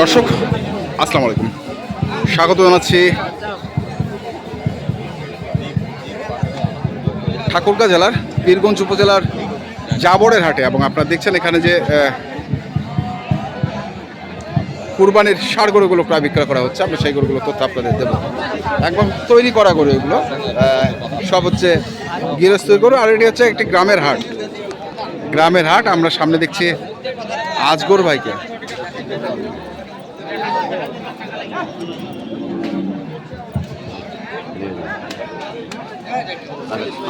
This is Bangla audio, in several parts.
দর্শক, আসসালামু আলাইকুম। স্বাগত জানাচ্ছি ঠাকুরগাঁ জেলার, পীরগঞ্জ উপজেলার জাবরের হাটে এবং আপনারা দেখছেন এখানে যে কুরবানির ষাড় গরুগুলো প্রায় বিক্রয় করা হচ্ছে। আমরা সেই গরুগুলো তথ্য আপনাদের দেবো। একদম তৈরি করা গরু এগুলো সব হচ্ছে গৃহস্থের গরু আর এটি হচ্ছে একটি গ্রামের হাট। গ্রামের হাট, আমরা সামনে দেখছি আজগর ভাইকে।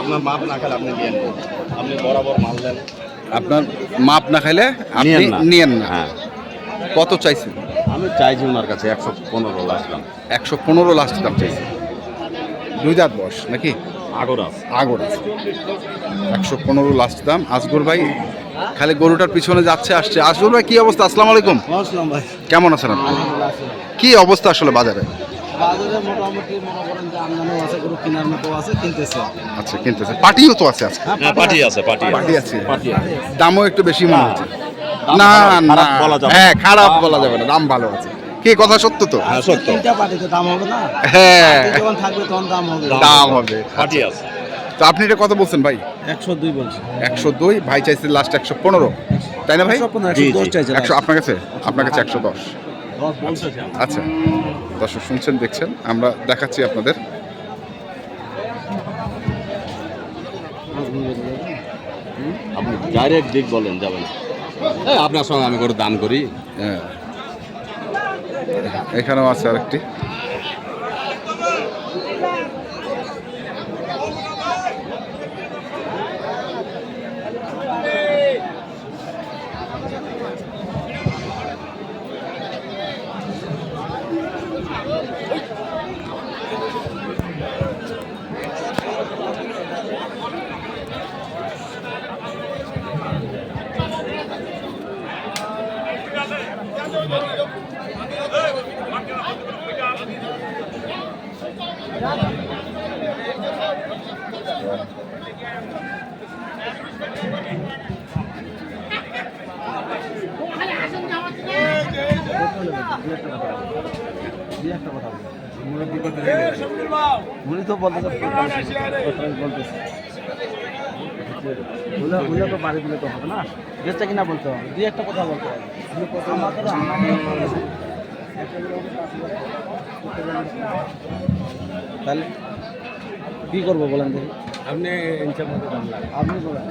আপনার মাপ না খেলে আপনি নিয়েন আপনি বরাবর আপনার মাপ না খাইলে আপনি নিয়েন না। হ্যাঁ। কত চাইছেন? আমি চাইছি ওনার কাছে একশো পনেরো লাস্ট দাম। একশো পনেরো লাস্ট দাম চাইছি দুই দাঁত বস নাকি? আগর। আছে আগর। আছে একশো পনেরো লাস্ট দাম। আজগর ভাই খালি গরুটার পিছনে যাচ্ছে আসছে। আজগর ভাই কি অবস্থা? আসসালামু আলাইকুম। ভাই। কেমন আছেন আপনি? কি অবস্থা আসলে বাজারে? বাজারে মোটামুটি মনে করেন যে আমদানিও আছে গরু কেনার মতো আছে কিনতেছে। আচ্ছা কিনতেছে। পাটিও তো আছে আজকে। হ্যাঁ পার্টি আছে পার্টি আছে। পার্টি আছে। দামও একটু বেশি মনে হচ্ছে। না না। হ্যাঁ খারাপ বলা যাবে না দাম ভালো আছে। কি কথা সত্য তো? হ্যাঁ সত্য। তিনটা পার্টিতে দাম হবে না? হ্যাঁ। যখন থাকবে তখন দাম হবে। দাম হবে। পার্টি আছে। তো আপনি এটা কত বলছেন ভাই? একশো দুই বলছি। একশো দুই? ভাই চাইছে লাস্ট একশো পনেরো। তাই না ভাই? একশো আপনার কাছে? আপনার কাছে একশো দশ। আচ্ছা দর্শক শুনছেন দেখছেন আমরা দেখাচ্ছি আপনাদের। আপনি ডাইরেক্ট দিক বলেন যাবেন। আপনার সঙ্গে আমি করে দান করি। হ্যাঁ। এখানেও আছে আরেকটি। উনি তো বলতে বলতেছে বলে বলে তো বাড়ি দিলে তো হবে না। বেচা কিনা বলতে হবে। দুই একটা কথা বলতে হবে। আমাদের তাহলে কি করব বলেন দেখি। আপনি আপনি বলেন।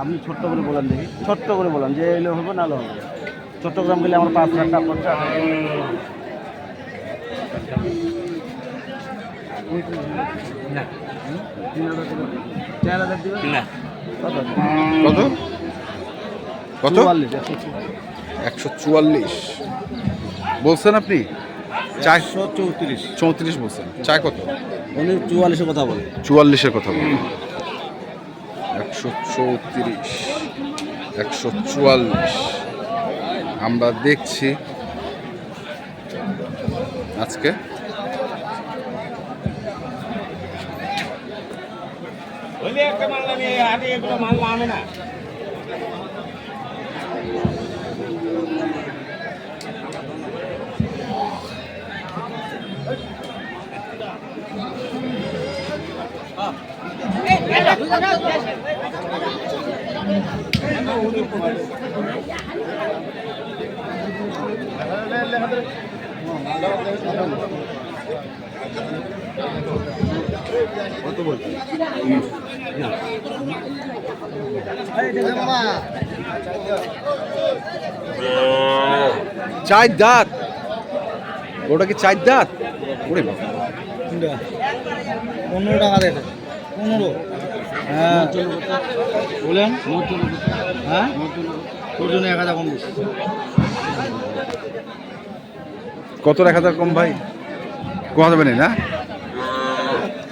আপনি ছোট্ট করে বলেন দেখি। ছোট্ট করে বলেন যে এলে হবে না হবে। চট্টগ্রাম গেলে আমার পাঁচ লাখ টাকা খরচা না। তিন হাজার না। কত? কত? কত? একশো চুয়াল্লিশ। বলছেন আপনি? একশো চৌত্রিশ। চৌত্রিশ বলছেন। চায় কত? উনি চুয়াল্লিশের কথা বলে। চুয়াল্লিশের কথা বলুন একশো চৌত্রিশ। একশো চুয়াল্লিশ। আমরা দেখছি আজকে। ওই একটা মানলাম আগে এগুলো মানলাম না চার দাঁত। ওটা কি চার দাঁত? ওরে পনেরো টাকা দেবে পনেরো? হ্যাঁ। বলেন? হ্যাঁ? তোর জন্য এক হাজার কম কত এক হাজার কম ভাই? কমা যাবে না না কাহিনী চোদ্দ চাই না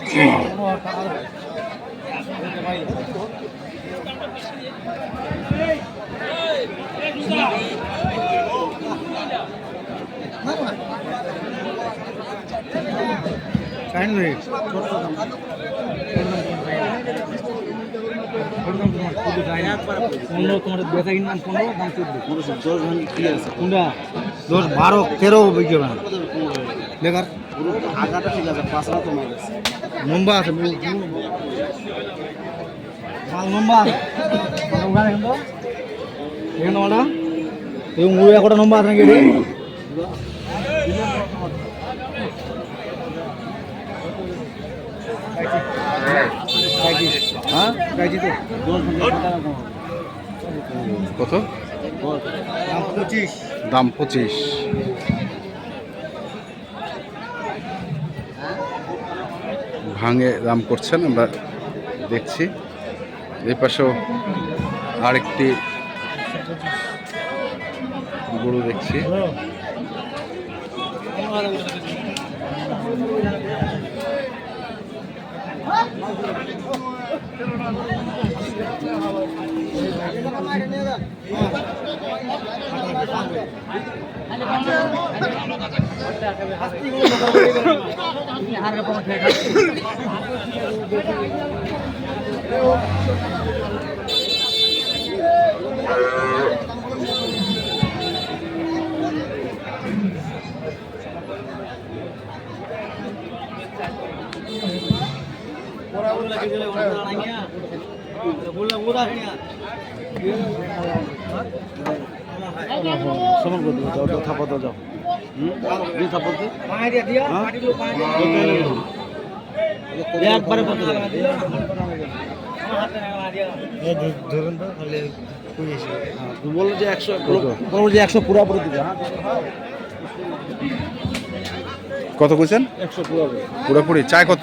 দশ বারো তেরো বিক্রি হবে না বেকার আগাটা ঠিক আছে পাঁচটা তোমার নম্বর আছে মাল নম্বর ওখানে এখন এখানে ওটা এবং মুড়ি একটা নম্বর আছে নাকি এটি? হ্যাঁ? তো। কত? পঁচিশ। দাম পঁচিশ। ভাঙে দাম করছেন আমরা দেখছি। এই পাশেও আরেকটি গরু দেখছি। আর রকম সমান করে দেবো যাও একবারে কত দেবে তুমি বলল যে একশো বলল যে একশো পুরাপুরি দিবে কত কইছেন? একশো পুরাপুরি পুরোপুরি। চায় কত?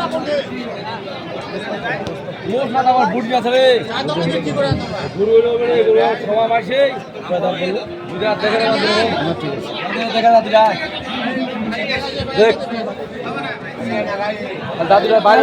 একশো বিশ মোট না আমার বুট আছে রে গুরু হলো বলে গুরু সবা মাসে দুটা দেখে না দেখা না দুটা দেখ দাদুরা বাইরে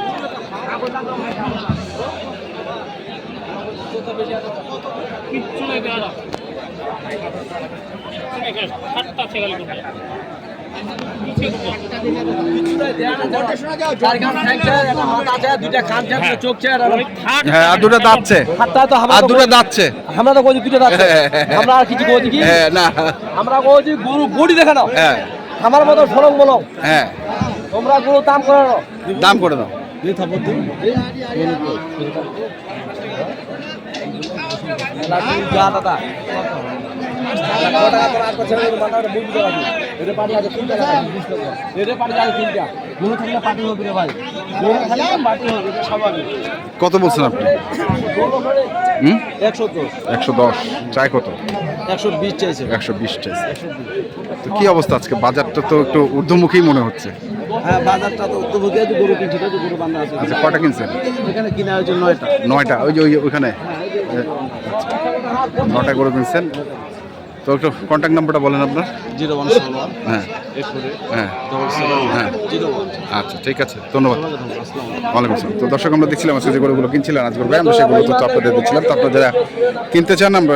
হ্যাঁ হাতটা তো দুটো দাঁতছে। আমরা তো কইছি আমরা আর কিছু কইছি কি? হ্যাঁ না। আমরা কইছি গরু হ্যাঁ। আমার মতো ফলং বলো। হ্যাঁ। তোমরা গরু দাম করে দাম করে দাও দুই থাপড় দিন দাদা। কত টাকা তোর আর করছে ওটা বুঝতে পারছি এটা পাটি আছে তিনটা টাকা বিশ টাকা এটা পাটি আছে তিনটা গরু থাকলে পাটি হবে রে ভাই গরু থাকলে পাটি হবে এটা স্বাভাবিক কত বলছেন আপনি? একশো দশ। চাই কত? একশো বিশ চাইছে। একশো বিশ চাইছে। তো কি অবস্থা আজকে? বাজারটা তো একটু ঊর্ধ্বমুখী মনে হচ্ছে। হ্যাঁ বাজারটা তো উত্তরবঙ্গে আছে গরু কিনছে তো গরু বান্ধা আছে। আচ্ছা কটা কিনছেন? এখানে কিনা হয়েছে নয়টা। নয়টা ওই যে ওই ওইখানে? নটা করে কিনছেন? তো একটু কন্ট্যাক্ট নাম্বারটা বলেন আপনার। জিরো ওয়ান সেভেন ওয়ান হ্যাঁ। হ্যাঁ। হ্যাঁ। আচ্ছা ঠিক আছে ধন্যবাদ। ওয়ালাইকুম আসসালাম। তো দর্শক আমরা দেখছিলাম আজকে যে গরুগুলো কিনছিলেন আজকের ভাই আমরা সেগুলো তথ্য আপনাদের দিচ্ছিলাম। তো আপনারা যারা কিনতে চান আমরা